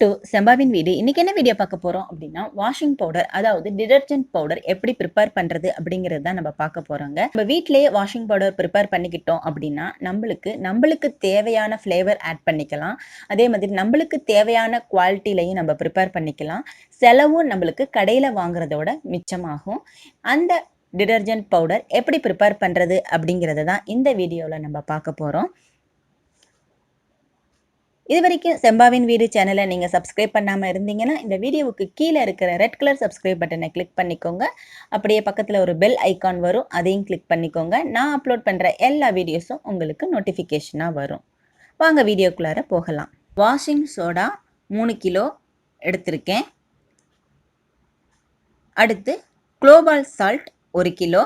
To செம்பாவின் வீடு. இன்னைக்கு என்ன வீடியோ பார்க்க போகிறோம் அப்படின்னா வாஷிங் பவுடர் அதாவது டிடர்ஜென்ட் பவுடர் எப்படி ப்ரிப்பேர் பண்ணுறது அப்படிங்கிறது தான் நம்ம பார்க்க போகிறோங்க நம்ம வீட்டிலேயே வாஷிங் பவுடர் ப்ரிப்பேர் பண்ணிக்கிட்டோம் அப்படின்னா நம்மளுக்கு நம்மளுக்கு தேவையான ஃப்ளேவர் ஆட் பண்ணிக்கலாம். அதே மாதிரி நம்மளுக்கு தேவையான குவாலிட்டிலையும் நம்ம ப்ரிப்பேர் பண்ணிக்கலாம். செலவும் நம்மளுக்கு கடையில் வாங்குறதோட மிச்சமாகும். அந்த டிடர்ஜென்ட் பவுடர் எப்படி ப்ரிப்பேர் பண்ணுறது அப்படிங்கிறத தான் இந்த வீடியோவில் நம்ம பார்க்க போகிறோம் இது வரைக்கும் செம்பாவின் வீடு சேனலை நீங்கள் சப்ஸ்கிரைப் பண்ணாமல் இருந்தீங்கன்னா இந்த வீடியோவுக்கு கீழே இருக்கிற ரெட் கலர் சப்ஸ்கிரைப் பட்டனை கிளிக் பண்ணிக்கோங்க. அப்படியே பக்கத்தில் ஒரு பெல் ஐக்கான் வரும் அதையும் கிளிக் பண்ணிக்கோங்க. நான் அப்லோட் பண்ணுற எல்லா வீடியோஸும் உங்களுக்கு நோட்டிஃபிகேஷனாக வரும். வாங்க வீடியோக்குள்ளார போகலாம். வாஷிங் சோடா மூணு கிலோ எடுத்திருக்கேன். அடுத்து குளோபால் சால்ட் ஒரு கிலோ.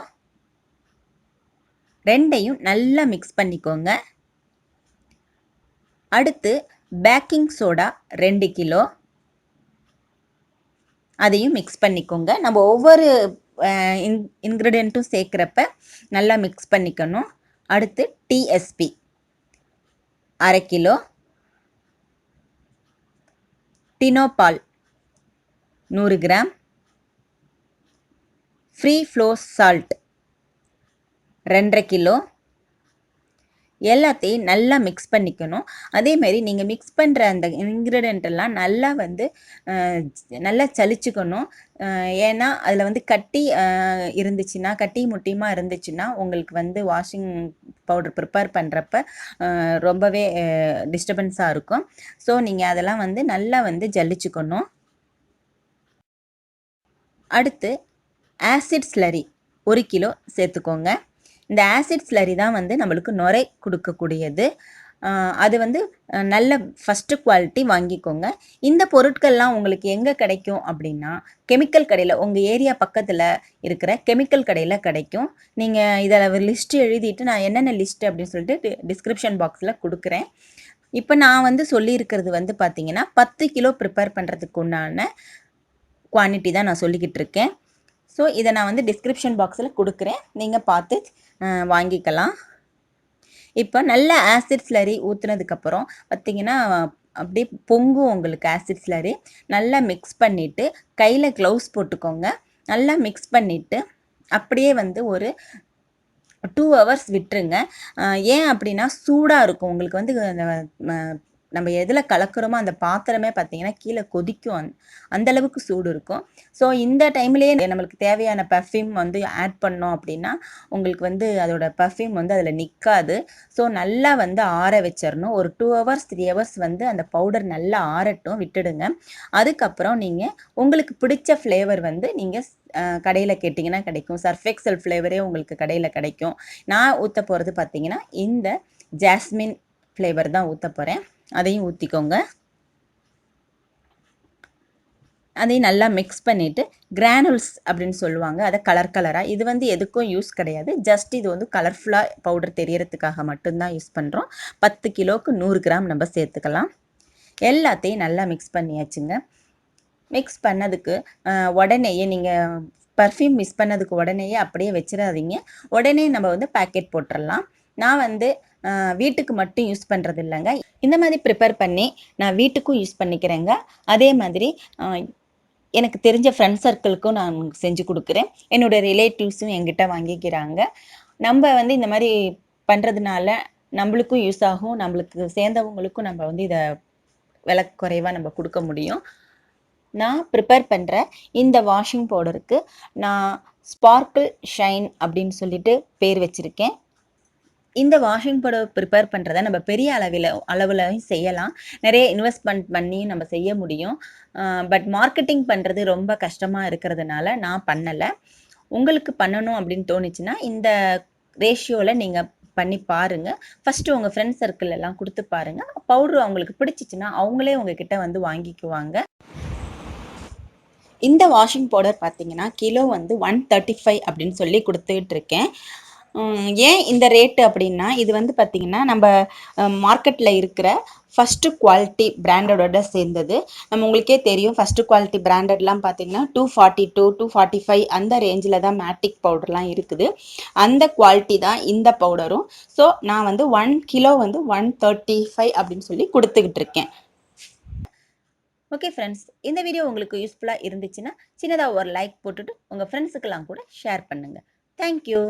ரெண்டையும் நல்லா மிக்ஸ் பண்ணிக்கோங்க. அடுத்து பேக்கிங் சோடா ரெண்டு கிலோ. அதையும் மிக்ஸ் பண்ணிக்கோங்க. நம்ம ஒவ்வொரு இன் இன்க்ரீடியண்ட்டும் சேர்க்குறப்ப நல்லா மிக்ஸ் பண்ணிக்கணும். அடுத்து டிஎஸ்பி அரை கிலோ. டினோபால் நூறு கிராம். ஃப்ரீ ஃப்ளோ சால்ட் ரெண்டரை கிலோ. எல்லாத்தையும் நல்லா மிக்ஸ் பண்ணிக்கணும். அதேமாரி நீங்கள் மிக்ஸ் பண்ணுற அந்த இன்க்ரீடியன்ட் எல்லாம் நல்லா வந்து நல்லா சலிச்சுக்கணும் ஏன்னா அதில் வந்து கட்டி இருந்துச்சுன்னா கட்டி முட்டியமாக இருந்துச்சுன்னா உங்களுக்கு வந்து வாஷிங் பவுடர் ப்ரிப்பேர் பண்ணுறப்ப ரொம்பவே டிஸ்டர்பன்ஸாக இருக்கும். ஸோ நீங்கள் அதெல்லாம் வந்து நல்லா வந்து ஜல்லிச்சுக்கணும் அடுத்து ஆசிட் ஸ்லரி ஒரு கிலோ சேர்த்துக்கோங்க. இந்த ஆசிட் ஸ்லரி தான் வந்து நம்மளுக்கு நுரை கொடுக்கக்கூடியது. அது வந்து நல்ல ஃபஸ்ட்டு குவாலிட்டி வாங்கிக்கோங்க. இந்த பொருட்கள்லாம் உங்களுக்கு எங்கே கிடைக்கும் அப்படின்னா கெமிக்கல் கடையில் உங்கள் ஏரியா பக்கத்தில் இருக்கிற கெமிக்கல் கடையில் கிடைக்கும். நீங்கள் இதில் லிஸ்ட்டு எழுதிட்டு நான் என்னென்ன லிஸ்ட்டு அப்படின்னு சொல்லிட்டு டிஸ்கிரிப்ஷன் பாக்ஸில் கொடுக்குறேன். இப்போ நான் வந்து சொல்லியிருக்கிறது வந்து பார்த்தீங்கன்னா பத்து கிலோ ப்ரிப்பேர் பண்ணுறதுக்கு உண்டான குவான்டிட்டி தான் நான் சொல்லிக்கிட்டு இருக்கேன். ஸோ இதை நான் வந்து டிஸ்கிரிப்ஷன் பாக்ஸில் கொடுக்குறேன். நீங்கள் பார்த்து வாங்கிக்கலாம். இப்போ நல்ல ஆசிட் ஸ்லரி ஊற்றுனதுக்கப்புறம் பார்த்திங்கன்னா அப்படியே பொங்கும் உங்களுக்கு ஆசிட் ஸ்லரி நல்லா மிக்ஸ் பண்ணிவிட்டு கையில் க்ளவுஸ் போட்டுக்கோங்க. நல்லா மிக்ஸ் பண்ணிவிட்டு அப்படியே வந்து ஒரு டூ ஹவர்ஸ் விட்டுருங்க. ஏன் அப்படின்னா சூடாக இருக்கும். உங்களுக்கு வந்து நம்ம எதில் கலக்கிறோமோ அந்த பாத்திரமே பார்த்தீங்கன்னா கீழே கொதிக்கும். அந் அந்தளவுக்கு சூடு இருக்கும். ஸோ இந்த டைம்லேயே நம்மளுக்கு தேவையான பர்ஃப்யூம் வந்து ஆட் பண்ணோம் அப்படின்னா உங்களுக்கு வந்து அதோட பர்ஃப்யூம் வந்து அதில் நிற்காது ஸோ நல்லா வந்து ஆற வச்சிடணும் ஒரு டூ ஹவர்ஸ் த்ரீ ஹவர்ஸ் வந்து அந்த பவுடர் நல்லா ஆறட்டும் விட்டுடுங்க. அதுக்கப்புறம் நீங்கள் உங்களுக்கு பிடிச்ச ஃப்ளேவர் வந்து நீங்கள் கடையில் கேட்டிங்கன்னா கிடைக்கும். சர்ஃபெக்சல் ஃப்ளேவரே உங்களுக்கு கடையில் கிடைக்கும். நான் ஊற்ற போகிறது பார்த்தீங்கன்னா இந்த ஜாஸ்மின் ஃப்ளேவர் தான் ஊற்ற போகிறேன் அதையும் ஊற்றிக்கோங்க அதையும் நல்லா மிக்ஸ் பண்ணிவிட்டு கிரானுல்ஸ் அப்படின்னு சொல்லுவாங்க. அதை கலர் கலராக இது வந்து எதுக்கும் யூஸ் கிடையாது. ஜஸ்ட் இது வந்து கலர்ஃபுல்லாக பவுடர் தெரியறதுக்காக மட்டும்தான் யூஸ் பண்ணுறோம் பத்து கிலோவுக்கு நூறு கிராம் நம்ம சேர்த்துக்கலாம். எல்லாத்தையும் நல்லா மிக்ஸ் பண்ணியாச்சுங்க. மிக்ஸ் பண்ணதுக்கு உடனேயே நீங்கள் பர்ஃப்யூம் மிக்ஸ் பண்ணதுக்கு உடனேயே அப்படியே வச்சிடாதீங்க. உடனே நம்ம வந்து பேக்கெட் போட்டுடலாம். நான் வந்து வீட்டுக்கு மட்டும் யூஸ் பண்ணுறது இல்லைங்க இந்த மாதிரி ப்ரிப்பேர் பண்ணி நான் வீட்டுக்கும் யூஸ் பண்ணிக்கிறேங்க. அதே மாதிரி எனக்கு தெரிஞ்ச ஃப்ரெண்ட் சர்க்கிளுக்கும் நான் செஞ்சு கொடுக்குறேன். என்னோடய ரிலேட்டிவ்ஸும் என்கிட்ட வாங்கிக்கிறாங்க. நம்ம வந்து இந்த மாதிரி பண்ணுறதுனால நம்மளுக்கும் யூஸ் ஆகும். நம்மளுக்கு சேர்ந்தவங்களுக்கும் நம்ம வந்து இதை விலை குறைவாக நம்ம கொடுக்க முடியும். நான் ப்ரிப்பேர் பண்ணுற இந்த வாஷிங் பவுடருக்கு நான் ஸ்பார்க்கிள் ஷைன் அப்படின்னு சொல்லிட்டு பேர் வச்சுருக்கேன். இந்த வாஷிங் பவுடர் ப்ரிப்பேர் பண்ணுறத நம்ம பெரிய அளவில் அளவுலையும் செய்யலாம். நிறைய இன்வெஸ்ட்மெண்ட் பண்ணி நம்ம செய்ய முடியும். பட் மார்க்கெட்டிங் பண்ணுறது ரொம்ப கஷ்டமாக இருக்கிறதுனால நான் பண்ணலை. உங்களுக்கு பண்ணணும் அப்படின்னு தோணுச்சுன்னா இந்த ரேஷியோவில் நீங்கள் பண்ணி பாருங்கள் ஃபஸ்ட்டு உங்கள் ஃப்ரெண்ட்ஸ் சர்க்கிள் எல்லாம் கொடுத்து பாருங்கள் பவுட்ரு அவங்களுக்கு பிடிச்சிச்சின்னா அவங்களே உங்ககிட்ட வந்து வாங்கிக்குவாங்க. இந்த வாஷிங் பவுடர் பார்த்தீங்கன்னா கிலோ வந்து ஒன் தேர்ட்டி ஃபைவ் அப்படின்னு சொல்லி கொடுத்துட்டு இருக்கேன். ஏன் இந்த ரேட்டு அப்படின்னா இது வந்து பார்த்திங்கன்னா நம்ம மார்க்கெட்டில் இருக்கிற ஃபஸ்ட்டு குவாலிட்டி பிராண்டடோட சேர்ந்தது. நம்ம உங்களுக்கே தெரியும் ஃபஸ்ட்டு குவாலிட்டி பிராண்டட்லாம் பார்த்தீங்கன்னா two forty two two forty five அந்த ரேஞ்சில் தான் மேட்டிக் பவுடர்லாம் இருக்குது. அந்த குவாலிட்டி தான் இந்த பவுடரும் ஸோ நான் வந்து ஒன் கிலோ வந்து ஒன் தேர்ட்டி ஃபைவ் அப்படின்னு சொல்லி கொடுத்துக்கிட்டு இருக்கேன். ஓகே ஃப்ரெண்ட்ஸ் இந்த வீடியோ உங்களுக்கு யூஸ்ஃபுல்லாக இருந்துச்சுன்னா சின்னதாக ஒரு லைக் போட்டுட்டு உங்கள் ஃப்ரெண்ட்ஸுக்கெல்லாம் கூட ஷேர் பண்ணுங்கள் தேங்க்யூ